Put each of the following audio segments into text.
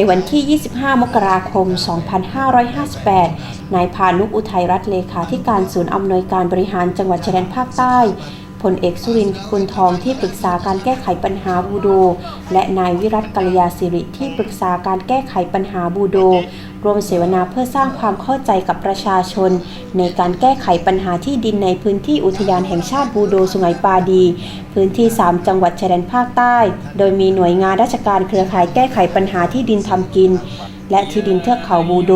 ในวันที่ 25 มกราคม 2558 นายพานุอุทัยรัตน์เลขาธิการศูนย์อำนวยการบริหารจังหวัดชายแดนภาคใต้ พลเอกสุรินทร์คุณทองที่ปรึกษาการแก้ไขปัญหาบูโด และนายวิรัตกัลยาสิริที่ปรึกษาการแก้ไขปัญหาบูโดรวมเสวนาเพื่อสร้างความเข้าใจกับประชาชน ในการแก้ไขปัญหาที่ดินในพื้นที่อุทยานแห่งชาติบูโดสุไหงปาดี พื้นที่ 3 จังหวัดชายแดนภาคใต้ โดยมีหน่วยงานราชการเครือข่ายแก้ไขปัญหาที่ดินทำกิน และที่ดินเทือกเขาบูโด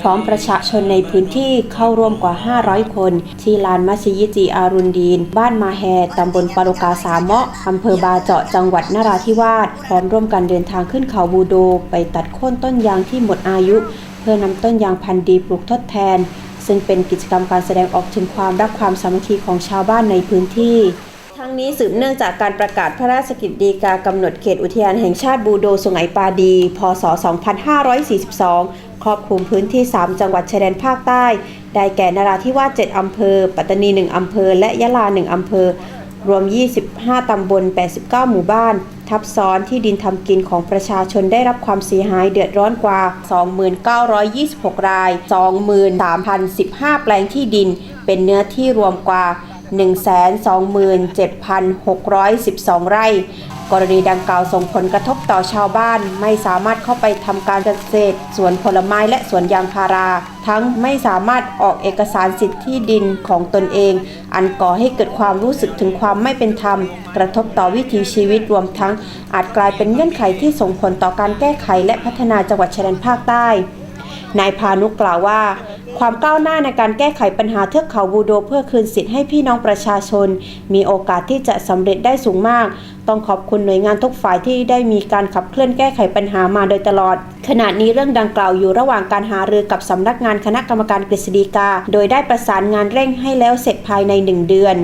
พร้อมประชาชนในพื้นที่เข้าร่วมกว่า 500 คน ที่ลานมัสยิดจีอารุนดีน บ้านมาแฮตำบลปาโลกาสามเมาะอำเภอบาเจาะจังหวัดนราธิวาสพร้อมร่วมกันเดินทางขึ้นเขาบูโด ไปตัดโค่นต้นยางที่หมดอายุ เพื่อนำต้นยางพันธุ์ดีปลูกทดแทน ซึ่งเป็นกิจกรรมการแสดงออกถึงความรักความสามัคคีของชาวบ้านในพื้นที่ ทั้งนี้สืบเนื่องจากการประกาศพระราชกิจดีกากำหนดเขตอุทยานแห่งชาติบูโดสุไหงปาดี พศ 2542 ครอบคลุมพื้นที่ 3 จังหวัดชายแดนภาคใต้ ได้แก่นราธิวาส 7 อำเภอ ปัตตานี 1 อำเภอ และยะลา 1 อำเภอ รวม 25 ตำบล 89 หมู่บ้าน ทับซ้อนที่ดินทำกินของประชาชนได้รับความเสียหายเดือดร้อนกว่า 2926 ราย 23,015 แปลงที่ดิน เป็นเนื้อที่รวมกว่า 127,612 ไร่ กรณีดังกล่าวส่งผลกระทบต่อชาวบ้าน ไม่สามารถเข้าไปทำการเกษตร สวนผลไม้และสวนยางพารา ทั้งไม่สามารถออกเอกสารสิทธิที่ดินของตนเอง อันก่อให้เกิดความรู้สึกถึงความไม่เป็นธรรม กระทบต่อวิถีชีวิตรวมทั้ง อาจกลายเป็นเงื่อนไขที่ส่งผลต่อการแก้ไขและพัฒนาจังหวัดชายแดนภาคใต้ นายพานุกล่าวว่า ความก้าวหน้าในการแก้ไขปัญหาเทือกเขาบูโดเพื่อคืนสิทธิ์ให้พี่น้องประชาชน มีโอกาสที่จะสำเร็จได้สูงมาก ต้องขอบคุณหน่วยงานทุกฝ่ายที่ได้มีการขับเคลื่อนแก้ไขปัญหามาโดยตลอด ขณะนี้เรื่องดังกล่าวอยู่ระหว่างการหารือกับสำนักงานคณะกรรมการกฤษฎีกา โดยได้ประสานงานเร่งให้แล้วเสร็จภายในหนึ่งเดือน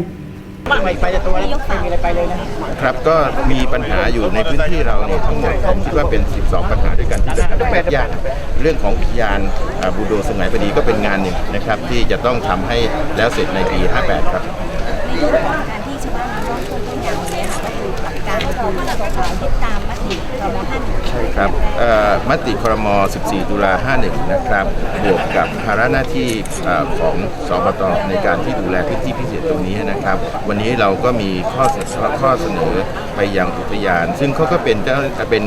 ไม่ไปแต่ตัวแล้วไม่มีอะไรไปเลยนะครับก็มีปัญหาอยู่ในพื้นที่เราเนี่ยทั้งหมดผมคิดว่าเป็น 12 ปัญหาด้วยกันที่เป็นปัญหายากเรื่องของอุทยานอ่าบูโดสมัยพอดีก็เป็นงานหนึ่งนะครับที่จะต้องทำให้แล้วเสร็จในปี 58 ครับ การประชุมยึดตามมติครมท่านใช่ครับมติครม 14 ตุลา 51 นะครับ บวกกับภาระหน้าที่ของสบตในการที่ดูแลพื้นที่พิเศษตรงนี้นะครับ วันนี้เราก็มีข้อเสนอข้อเสนอไปยังอุทยาน ซึ่งเขาก็เป็นเจ้าเป็น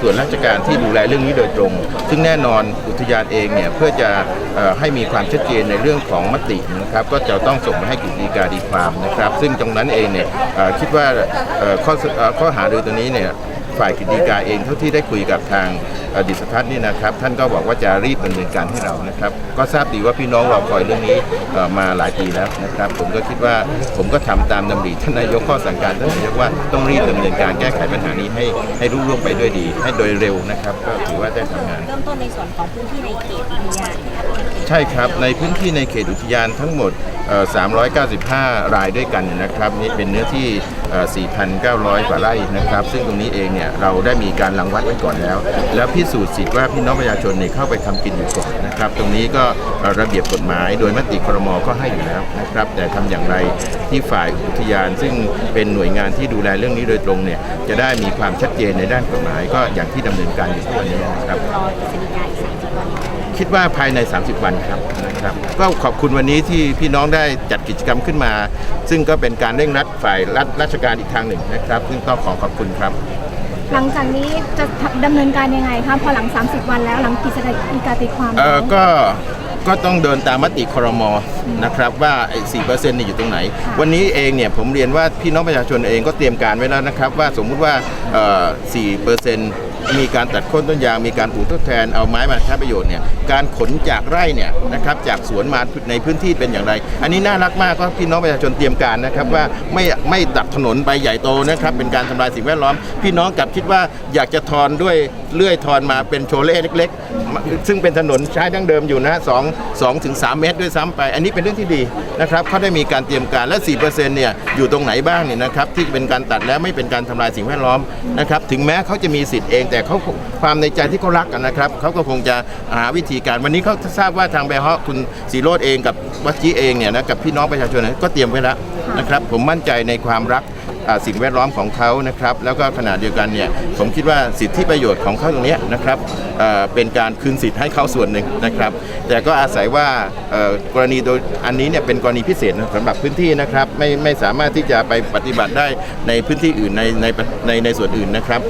ส่วนราชการที่ดูแลเรื่องนี้โดยตรง ซึ่งแน่นอนอุทยานเองเนี่ยเพื่อจะอให้มีความชัดเจนในเรื่องของมตินะครับก็จะต้องส่งไปให้กฤษฎีกาดีความนะครับ ซึ่งตรงนั้นเองเนี่ยคิดว่าข้อเอ่อข้อหารือตัวนี้เนี่ย ฝ่ายกฤษฎีกาเองเท่าที่ได้คุยกับทางอดิษทัศน์นี่นะครับ ท่านก็บอกว่าจะรีบดำเนินการให้เรานะครับ ก็ทราบดีว่าพี่น้องรอคอยเรื่องนี้มาหลายปีแล้วนะครับ ผมก็คิดว่าผมก็ทำตามดำริท่านนายกข้อสั่งการท่านนายกว่าต้องรีบดำเนินการแก้ไขปัญหานี้ให้ให้รุ่งร่วงไปด้วยดี ให้โดยเร็วนะครับ ก็ถือว่าได้ทำงานเริ่มต้นในส่วนของพื้นที่ในเขตอุทยาน ใช่ครับ ในพื้นที่ในเขตอุทยานทั้งหมด 395 รายด้วยกันนะครับนี่เป็นเนื้อที่ 4,900 กว่าไร่นะครับ ซึ่งตรงนี้เองเนี่ยเราได้มีการรังวัดไว้ก่อนแล้ว แล้วพิสูจน์สิทธิ์ว่าพี่น้องประชาชนเนี่ยเข้าไปทำกินอยู่ก่อนนะครับ ตรงนี้ก็ระเบียบกฎหมายโดยมติครมก็ให้อยู่แล้วนะครับ แต่ทำอย่างไรที่ฝ่ายอุทยาน ซึ่งเป็นหน่วยงานที่ดูแลเรื่องนี้โดยตรงเนี่ยจะได้มีความชัดเจนในด้านกฎหมายก็อย่างที่ดำเนินการอยู่ทุกวันนี้นะครับ รอกฤษฎีกาอีกสามสิบวันคิดว่าภายใน 30 วันครับนะครับ ก็ขอบคุณวันนี้ที่พี่น้องได้จัดกิจกรรมขึ้นมา ซึ่งก็เป็นการเร่งรัดฝ่ายรัฐราชการอีกทางหนึ่งนะครับ ซึ่งต้องขอขอบคุณครับ หลังจากนี้จะดำเนินการยังไงคะพอหลัง 30 วันแล้วหลังกฤษฎีกาตีความเอแล้วอก็ก็ต้องเดินตามมติครมนะครับว่าไอ้สี่เปอร์เซ็นต์นี่อยู่ตรงไหน วันนี้เองเนี่ยผมเรียนว่าพี่น้องประชาชนเองก็เตรียมการไว้แล้วนะครับ ว่าสมมุติว่าสี่เปอร์เซ็นต์ มีการตัดโค่นต้นยางมีการปลูกทดแทนเอาไม้มาใช้ประโยชน์เนี่ยการขนจากไร่เนี่ยนะครับจากสวนมาในพื้นที่เป็นอย่างไร อันนี้น่ารักมากก็พี่น้องประชาชนเตรียมการนะครับว่าไม่ไม่ตัดถนนไปใหญ่โตนะครับเป็นการทำลายสิ่งแวดล้อม พี่น้องกลับคิดว่าอยากจะทอนด้วยเลื่อยทอนมาเป็นโชเล่เล็ก ๆ ซึ่งเป็นถนนใช้ดั้งเดิมอยู่นะสองสองถึงสามเมตรด้วยซ้ำไป อันนี้เป็นเรื่องที่ดีนะครับเขาได้มีการเตรียมการและ4%เนี่ยอยู่ตรงไหนบ้างเนี่ยนะครับที่เป็นการตัดแล้วไม่เป็นการทำลายสิ่งแวดล้อมนะครับถึงแม้เขาจะมีสิทธิ์เองแต่เขาความในใจที่เขารักกันนะครับเขาก็คงจะหาวิธีการวันนี้เขาทราบว่าทางแบฮะคุณสีโรดเองกับวัชจีเองเนี่ยนะกับพี่น้องประชาชนเนี่ยก็เตรียมไว้แล้วนะครับ ผมมั่นใจในความรักสิ่งแวดล้อมของเขานะครับ แล้วก็ขณะเดียวกันเนี่ยผมคิดว่าสิทธิประโยชน์ของเขาตรงนี้นะครับเเป็นการคืนสิทธิ์ให้เขาส่วนหนึ่งนะครับ แต่ก็อาศัยว่ากรณีโดยอันนี้เนี่ยเป็นกรณีพิเศษสำหรับพื้นที่นะครับไม่ไม่สามารถที่จะไปปฏิบัติได้ในพื้นที่อื่นในในในในส่วนอื่นนะครับ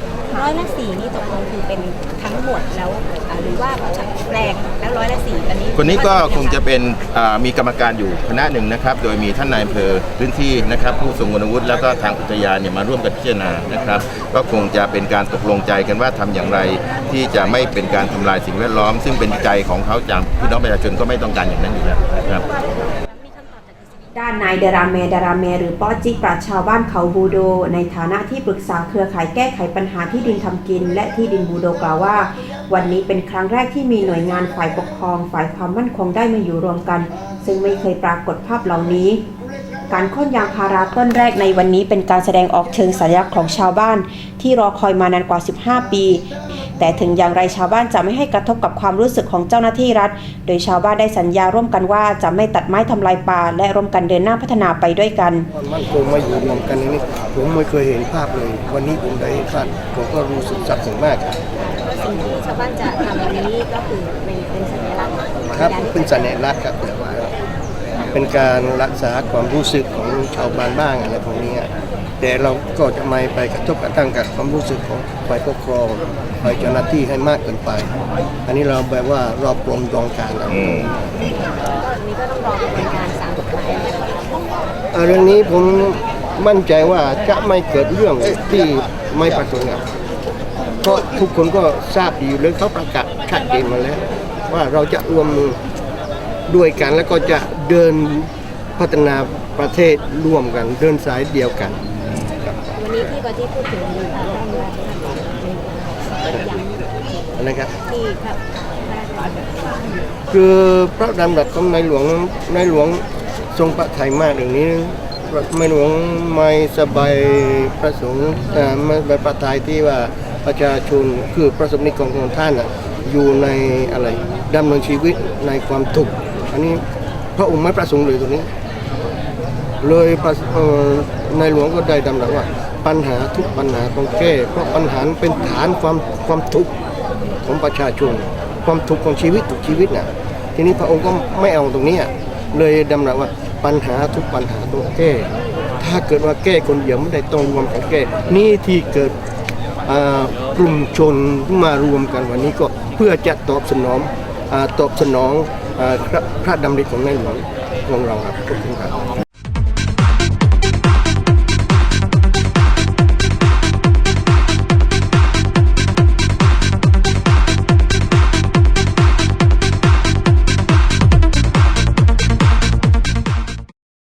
ร้อยละสี่นี่ตกลงคือเป็นทั้งหมดแล้วอ่าหรือว่าแปลงแล้วร้อยละสี่ตอนนี้คนนี้ก็คงจะเป็นอ่ามีกรรมการอยู่คณะหนึ่งนะครับ โดยมีท่านนายอำเภอพื้นที่นะครับ ผู้ทรงคุณวุฒิแล้วก็ทางอุทยานเนี่ยมาร่วมกันพิจารณานะครับ ก็คงจะเป็นการตกลงใจกันว่าทำอย่างไรที่จะไม่เป็นการทำลายสิ่งแวดล้อม ซึ่งเป็นใจของเขาจากพี่น้องประชาชนก็ไม่ต้องการอย่างนั้นอยู่แล้วนะครับ ด้านนายเดราเมดาราเมหรือป้อจิกปราชาวบ้านเขาบูโด ในฐานะที่ปรึกษาเครือข่ายแก้ไขปัญหาที่ดินทำกิน และที่ดินบูโดกล่าวว่า วันนี้เป็นครั้งแรกที่มีหน่วยงานฝ่ายปกครอง ฝ่ายความมั่นคงได้มาอยู่รวมกัน ซึ่งไม่เคยปรากฏภาพเหล่านี้ การค่นยางพาราต้นแรกในวันนี้เป็นการแสดงออกเชิงสัญลักษณ์ของชาวบ้าน ที่รอคอยมานานกว่า 15 ปี แต่ถึงอย่างไรชาวบ้านจะไม่ให้กระทบกับความรู้สึกของเจ้าหน้าที่รัฐ โดยชาวบ้านได้สัญญาร่วมกันว่าจะไม่ตัดไม้ทำลายป่าและร่วมกันเดินหน้าพัฒนาไปด้วยกันความมั่นคงมาอยู่รวมกันในนี้ผมไม่เคยเห็นภาพเลย วันนี้ผมได้เห็นภาพผมก็รู้สึกซาบซึ้งมากครับสิ่งที่ชาวบ้านจะทำวันนี้ก็คือเป็นเป็นสัญลักษณ์ครับเป็นสัญลักษณ์ครับแต่ว่าเป็นการรักษาความรู้สึกของชาวบ้านบ้างอะไรพวกนี้อะ แต่เราก็จะไม่ไปกระทบกระทั่งกับความรู้สึกของฝ่ายปกครองฝ่ายเจ้าหน้าที่ให้มากเกินไป อันนี้เราแบบว่ารอบรวมดองการนะก็นี่ก็ต้องรอกระบวนการสามกฎหมายเอ่อเรื่องนี้ผมมั่นใจว่าจะไม่เกิดเรื่องที่ไม่ประสงค์ครับเพราะทุกคนก็ทราบดีอยู่เลยเขาประกาศชัดเจนมาแล้ว ว่าเราจะรวมมือด้วยกันแล้วก็จะเดินพัฒนาประเทศร่วมกัน เดินสายเดียวกัน นี้ที่ก็ที่พูดถึงอยู่ด้านราชการย้ำนะครับที่ครับคือพระดำรัสของในหลวงในหลวงทรงพระไทยมากอย่างนี้ในหลวงไม่สบายประสงค์ไม่สบายประทัยที่ว่าประชาชนคือประสบนิกรของท่านน่ะอยู่ในอะไรดำเนินชีวิตในความทุกข์อันนี้พระองค์ไม่ประสงค์เลยตรงนี้ เลยประ ในหลวงก็ได้ดำรัสว่า ปัญหาทุกปัญหาต้องแก้ เพราะปัญหาเป็นฐานความความทุกข์ของประชาชน ความทุกข์ของชีวิตทุกชีวิตน่ะทีนี้พระองค์ก็ไม่เอาตรงนี้เลยดำรัสว่าปัญหาทุกปัญหาต้องแก้ ถ้าเกิดว่าแก้คนเดียวไม่ได้ต้องรวมกันแก้ นี่ที่เกิดกลุ่มชนมารวมกันวันนี้ก็เพื่อจะตอบสนองอตอบสนองอพระพระดำริของในหลวงของเราครับขอบคุณครับ